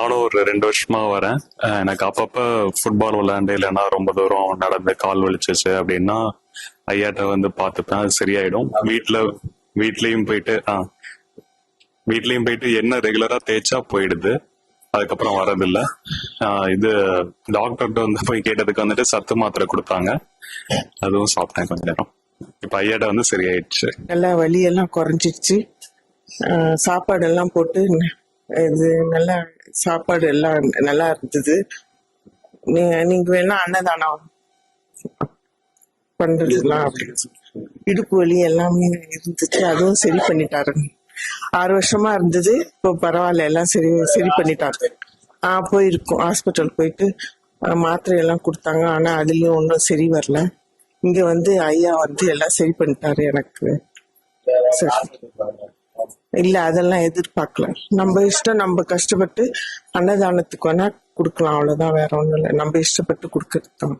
நானும் ஒரு ரெண்டு வருஷமா வரேன். எனக்கு அப்பப்ப ஃபுட்பால் விளையாண்டு இல்லைன்னா ரொம்ப தூரம் நடந்து கால் வலிச்சிச்சு அப்படின்னா ஐயாட்ட வந்து பார்த்துப்பேன். அது சரியாயிடும். வீட்டில் வீட்லயும் போயிட்டு ஆ வீட்லயும் போயிட்டு என்ன ரெகுலரா தேய்ச்சா போயிடுது. அதுக்கப்புறம் வரதில்ல. இது டாக்டர்கிட்ட வந்து போய் கேட்டதுக்கு வந்துட்டு சத்து மாத்திரை கொடுத்தாங்க. அதுவும் சாப்பிட்டேன் கொஞ்ச நேரம். இப்ப ஐயாட்ட வந்து சரியாயிடுச்சு. நல்லா வலியெல்லாம் குறைஞ்சிடுச்சு சாப்பாடு எல்லாம் போட்டு இது நல்லா சாப்பாடு எல்லாம் நல்லா இருந்தது. நீங்க நீங்க வேணா அன்னதானம் பண்றதுலாம் அப்படின்னு இடுப்பு வலி எல்லாமே இருந்துச்சு. அதுவும் சரி பண்ணிட்டாரு. ஆறு வருஷமா இருந்தது. இப்போ பரவாயில்ல எல்லாம் சரி சரி பண்ணிட்டாரு. ஆ போயிருக்கோம். ஹாஸ்பிட்டல் போயிட்டு மாத்திரையெல்லாம் மாத்திரை எல்லாம் கொடுத்தாங்க. ஆனா அதுலயும் ஒன்றும் சரி வரல. இங்க வந்து ஐயா வந்து எல்லாம் சரி பண்ணிட்டாரு எனக்கு. சரி. இல்ல அதெல்லாம் எதிர்பார்க்கல. நம்ம இஷ்டம் நம்ம கஷ்டப்பட்டு அன்னதானத்துக்கு வேணா கொடுக்கலாம் அவ்வளவுதான். வேற ஒண்ணும் இல்லை. நம்ம இஷ்டப்பட்டு கொடுக்கறது தான்